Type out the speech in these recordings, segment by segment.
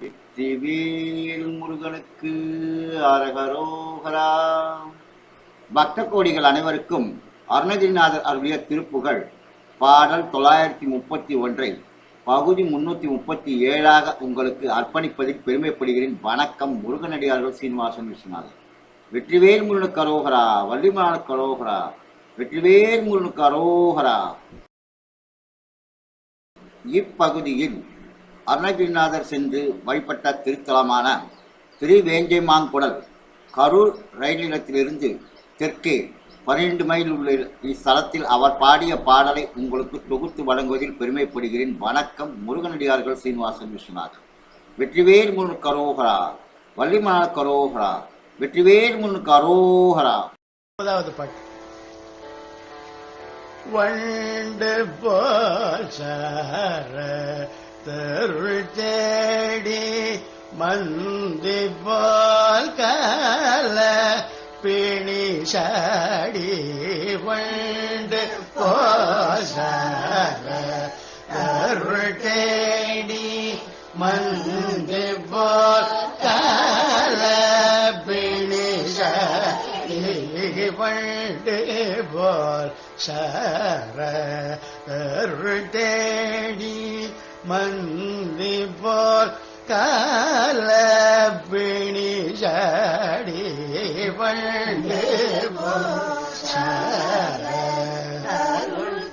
வெற்றிவேல் முருகனுக்கு அரகரோகரா. பக்த கோடிகள் அனைவருக்கும் அருணகிரிநாதர் அருளிய திருப்புகழ் பாடல் தொள்ளாயிரத்தி முப்பத்தி ஒன்றை பகுதி முன்னூத்தி முப்பத்தி ஏழாக உங்களுக்கு அர்ப்பணிப்பதில் பெருமைப்படுகிறேன். வணக்கம். முருகனடியார்கள் சீனிவாசன் விஸ்வநாதன் வெற்றிவேல் முருகனுக்கு அரோகரா. வள்ளிமலானுக்கு அரோகரா. வெற்றிவேல் முருகனுக்கு அரோகரா. இப்பகுதியில் அருணகிரிநாதர் சென்று வழிபட்ட திருத்தலமான திருவேங்கைமாங்குடல் கரூர் ரயில் நிலையத்திலிருந்து தெற்கே பன்னிரண்டு மைல் உள்ள இஸ்தலத்தில் அவர் பாடிய பாடலை உங்களுக்கு தொகுத்து வழங்குவதில் பெருமைப்படுகிறேன். வணக்கம் முருகனடியார்கள் சீனிவாசன் விஸ்வநாதன் வெற்றிவேல் முன் கரோகரா வள்ளிமலா கரோகரா வெற்றிவேல் முன் கரோகரா. முதலாவது பாட்டு. வண்டு தருள் தேடி மந்தி போல் கல பிணி வண்டு போசார தருள் தேடி மந்தி போல் கல பிணி வண்டு போல் சார தருள் தேடி மந்தி போல் கால பிணி சாடி வண்டு போல் சார அருள்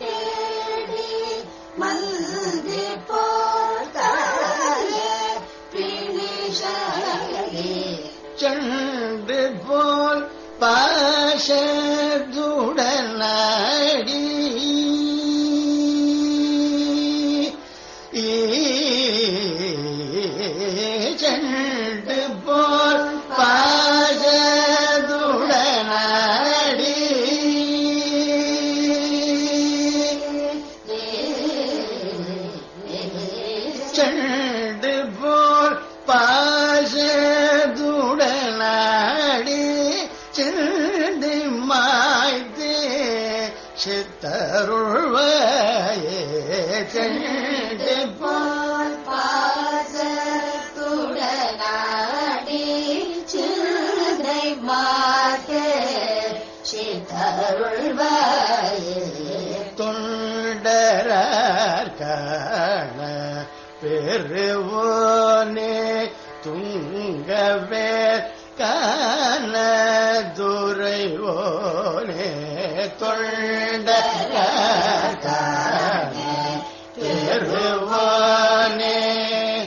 செண்டு போல் பாசதுடனாடி செண்டு மாய்த்து சித்தருள்வாயே. செண்டு போல் பாசத்துடனாடி சிந்தை மாத்தே சித்தருள்வாயே. தொண்டரார் காண பெருவோனே துங்கவே காண துரைவோனே தொண்டரார் காண பெருவோனே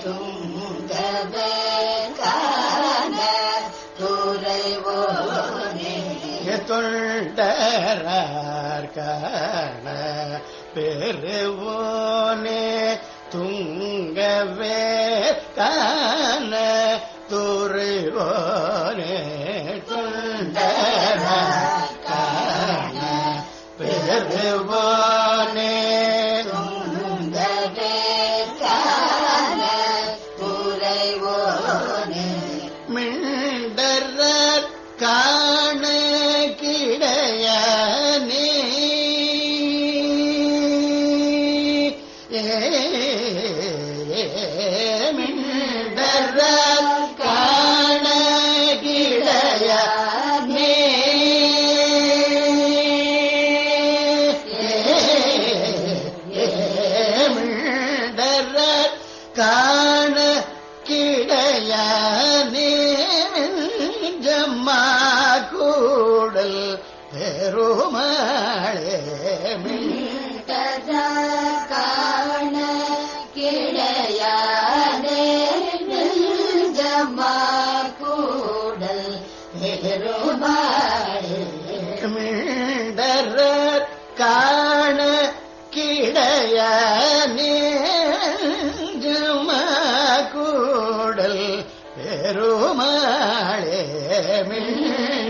துங்கவே காண துறைவோனே தொண்டரார் காண பெருவோனே துங்கவே காண துறைவோனே தொண்டரார் காண பெருவோனே மிண்டர் காண காண கிடையானே ஜம்மா கூடல் பெருமாளே காண கிடையானே நெஞ்சமா கூடல் பெருமாளே. மிண்டர் காண கிடையானே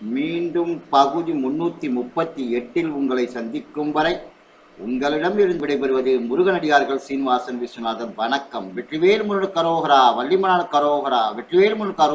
மீண்டும் பகுதி முன்னூத்தி முப்பத்தி எட்டில் உங்களை சந்திக்கும் வரை உங்களிடம் இருந்து விடைபெறுவது முருகனடியார்கள் சீனிவாசன் விஸ்வநாதன். வணக்கம். வெற்றிவேல் முருகன் கரோகரா வள்ளிமணால் கரோகரா வெற்றிவேல் முருகன் கரோ